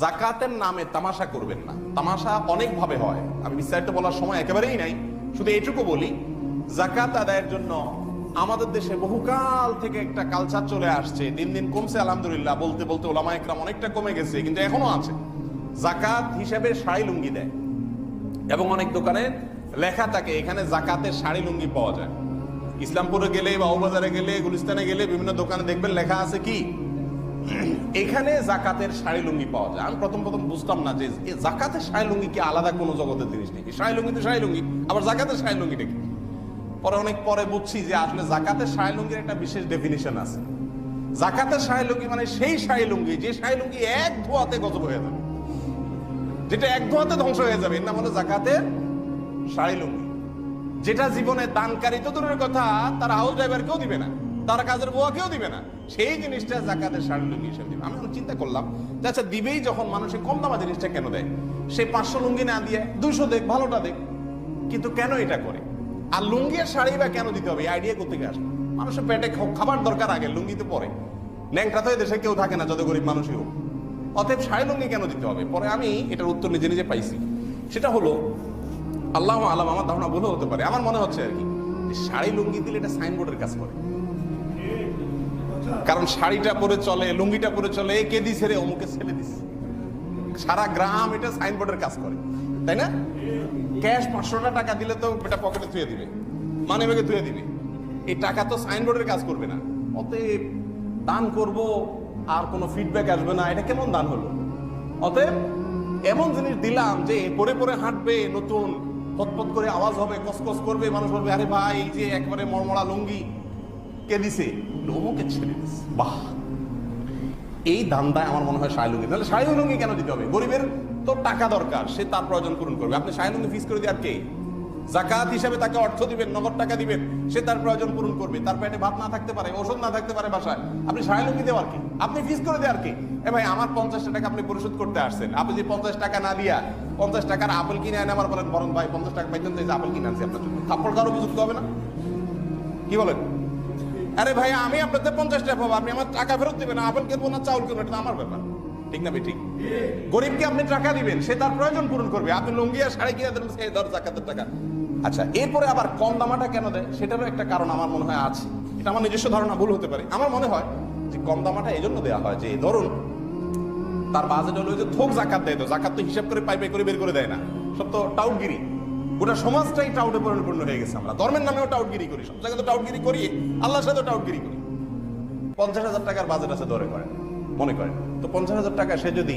জাকাতের নামে তামাশা করবেন না। তামাশা অনেকভাবে হয়। আমি বিস্তারিত বলার সময় একেবারেই নাই। শুধু এটুকু বলি, জাকাত আদায়ের জন্য আমাদের দেশে বহুকাল থেকে একটা কালচার চলে আসছে। দিন দিন কমছে, আলহামদুলিল্লাহ। বলতে বলতে ওলামা একরাম অনেকটা কমে গেছে, কিন্তু এখনও আছে। জাকাত হিসাবে শাড়ি লুঙ্গি দেয়। এবং অনেক দোকানে লেখা থাকে, এখানে জাকাতের শাড়ি লুঙ্গি পাওয়া যায়। ইসলামপুরে গেলে বা বাজারে গেলে, গুলিস্তানে গেলে বিভিন্ন দোকানে দেখবেন লেখা আছে কি? এখানে জাকাতের শাড়ি লুঙ্গি পাওয়া যায়। আমি প্রথম প্রথম বুঝতাম না যে জাকাতের শাড়ি লুঙ্গি কি আলাদা কোনো জগতের জিনিস নাকি? শাড়ি লুঙ্গি তো শাড়ি লুঙ্গি আবার জাকাতের শাড়ি লুঙ্গি নাকি? পরে অনেক পরে বুঝছি যে আসলে জাকাতের শাড়ি লুঙ্গির একটা বিশেষ ডেফিনিশন আছে। জাকাতের শাড়ি লুঙ্গি মানে সেই শাড়ি লুঙ্গি যে শাড়ি লুঙ্গি এক ধোয়াতে গজব হয়ে যাবে। যেটা এক ধোয়াতে ধ্বংস হয়ে যাবে। এর নাম হলো জাকাতের শাড়ি লুঙ্গি যেটা জীবনে দানকারী তো দূরের কথা, তার হাউস ড্রাইভার কেউ দিবে না। তার কাজের বুয়া কেউ দিবে না। সেই জিনিসটা জাকাতের শাড়ি লুঙ্গি হিসেবে দিবে। আমি চিন্তা করলাম, যে আচ্ছা দিবেই যখন মানুষের কম দামা জিনিসটা কেন দেয়? সে পাঁচশো লুঙ্গি না দিয়ে দুইশো দেখ, ভালোটা দেখ। কিন্তু কেন এটা করে? আর লুঙ্গি আর শাড়ি বা কেন দিতে হবে? আইডিয়া করতে আসবে মানুষের পেটে খাবার দরকার আগে লুঙ্গি তো পরে। ন্যাংটা তো দেশে কেউ থাকে না, যত গরিব মানুষই হোক। অতএব শাড়ি, লুঙ্গি কেন দিতে হবে? পরে আমি এটার উত্তর নিজে নিজে পাইছি। সেটা হলো, আল্লাহ আলাম, আমার ধারণা ভুলও হতে পারে। আমার মনে হচ্ছে আর কি শাড়ি, লুঙ্গি দিলে এটা সাইনবোর্ডের কাজ করে। কারণ শাড়িটা পরে চলে, লুঙ্গিটা পরে চলে এ কে দিছে রে অমুকে ছেলে দিছে। সারা গ্রাম এটা সাইনবোর্ডের কাজ করে, তাই না? ক্যাশ পাঁচশোটা টাকা দিলে তো এটা পকেটে ধুয়ে দিবে মানে ব্যাগে ধুয়ে দিবে। এই টাকা তো সাইনবোর্ডের কাজ করবে না। অতএব দান করব, আর কোনো ফিডব্যাক আসবে না। এটা কেমন দান হলো? অতএব এমন জিনিস দিলাম যে পরে পরে হাঁটবে, নতুন পতপত করে আওয়াজ হবে, কসকস করবে, মানুষ বলবে, আরে ভাই, এই যে একবারে মরমরা লুঙ্গি কে দিছে লোমকে ছেড়ে দিছে বাহ। এই দান্দায় আমার মনে হয় শাড়ি লুঙ্গি তাহলে শাড়ি কেন দিতে হবে? গরিবের তো টাকা দরকার সে তার প্রয়োজন পূরণ করবে। আপনি শাড়ি লুঙ্গি ফিস করে দিয়ে আর কে? জাকাত হিসাবে তাকে অর্থ দিবেন নগদ টাকা দিবেন সে তার প্রয়োজন পূরণ করবে। তার পেটে ভাত না থাকতে পারে ওষুধ না থাকতে পারে বাসায়। আপনি শাড়ি লুঙ্গি দেওয়ার কি? আপনি ফিস করে দেওয়ার কি? এ ভাই আমার পঞ্চাশটা টাকা আপনি পরিশোধ করতে আসছেন। আপনি যে পঞ্চাশ টাকা না দিয়া পঞ্চাশ টাকার আপেল কিনে আনে আমার বলেন বরং ভাই পঞ্চাশ টাকা পাইতেন যে আপেল কিনে আনছি আপনার জন্য। থাপ্পড় কারও বুঝতে হবে না? কি বলেন? আরে ভাই, আমি আপনাদের পঞ্চাশ টাকা পাবো, আপনি আমার টাকা ফেরত দিবেন, আপেল কিনবো না চাউল কিনবো এটা আমার ব্যাপার। ঠিক না ঠিক? গরিবকে আপনি টাকা দিবেন, সে তার প্রয়োজন পূরণ করবে। আপনি লুঙ্গি আর শাড়ি কিনে দেবেন, সে ধর জাকাতের টাকা। আচ্ছা এরপরে আবার কম দামাটা কেন দেয়? সেটারও একটা কারণ আমার মনে হয় আছে। এটা আমার নিজস্ব ধারণা, ভুল হতে পারে। আমার মনে হয় যে কম দামাটা এই জন্য দেওয়া হয় যে, ধরুন, তার বাজেট হলো যে থোক জাকাত দেয় তো, জাকাত তো হিসাব করে পাই পাই করে বের করে দেয় না। সব তো টাউটগিরি গোটা সমাজটাই টাউটে পরিপূর্ণ হয়ে গেছে আমরা। ধর্মের নামেও টাউটগিরি করি, সব জায়গায় তো টাউটগিরি করি, আল্লাহর সাথে টাউটগিরি করি। পঞ্চাশ হাজার টাকার বাজেট আছে ধরে করেন, মনে করেন। তো পঞ্চাশ হাজার টাকা সে যদি